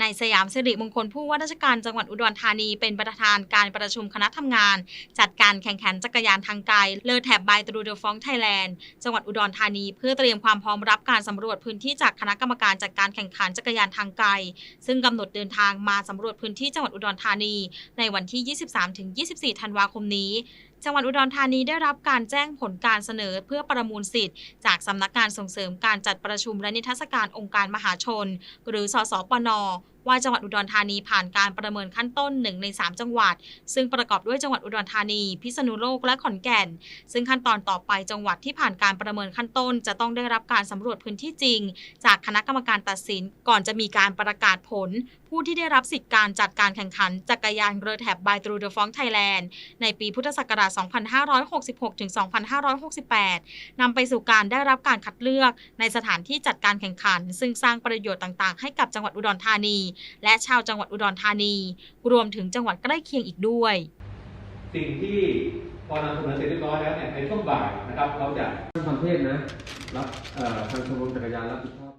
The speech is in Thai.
ในสยามสิริมงคลผู้ว่าราชการจังหวัดอุดรธานีเป็นประธานการประชุมคณะทำงาน จัดการแข่งขันจักรยานทางไกลเลอแถบบายตรูเดฟองไทยแลนด์จังหวัดอุดรธานี เพื่อเตรียมความพร้อมรับการสำรวจพื้นที่จากคณะกรรมการจัดการแข่งขันจักรยานทางไกล ซึ่งกำหนดเดินทางมาสำรวจพื้นที่จังหวัดอุดรธานี ในวันที่ 23-24 ธันวาคมนี้ จังหวัดอุดรธานีได้รับการแจ้งผลการเสนอเพื่อประมูลสิทธิ์ จากสำนักงานส่งเสริมการจัดประชุมและนิทรรศการองค์การมหาชน หรือสสปน ว่าจังหวัดอุดรธานีผ่านการประเมินขั้นต้น1ใน3 จังหวัด ซึ่งประกอบด้วยจังหวัดอุดรธานี พิษณุโลกและขอนแก่น ซึ่งขั้นตอนต่อไปจังหวัดที่ผ่านการประเมินขั้นต้น จะต้องได้รับการสำรวจพื้นที่จริง จากคณะกรรมการตัดสิน ก่อนจะมีการประกาศผล ผู้ที่ได้รับสิทธิการจัดการแข่งขันจักรยานเรือแถบบายตรูเดอะฟองไทยแลนด์ในปีพุทธศักราช 2566 ถึง 2568 นำไปสู่การได้รับการคัดเลือกในสถานที่จัดการแข่งขัน ซึ่งสร้างประโยชน์ต่างๆ ให้กับจังหวัดอุดรธานีและชาวจังหวัดอุดรธานี รวมถึงจังหวัดใกล้เคียงอีกด้วย สิ่งที่พอนำเสนอเสร็จเรียบร้อยแล้วเนี่ยในช่วงบ่ายนะครับ เราจะทางความเทศนะรับเอ่อทางชมรมจักรยานรับผิดชอบ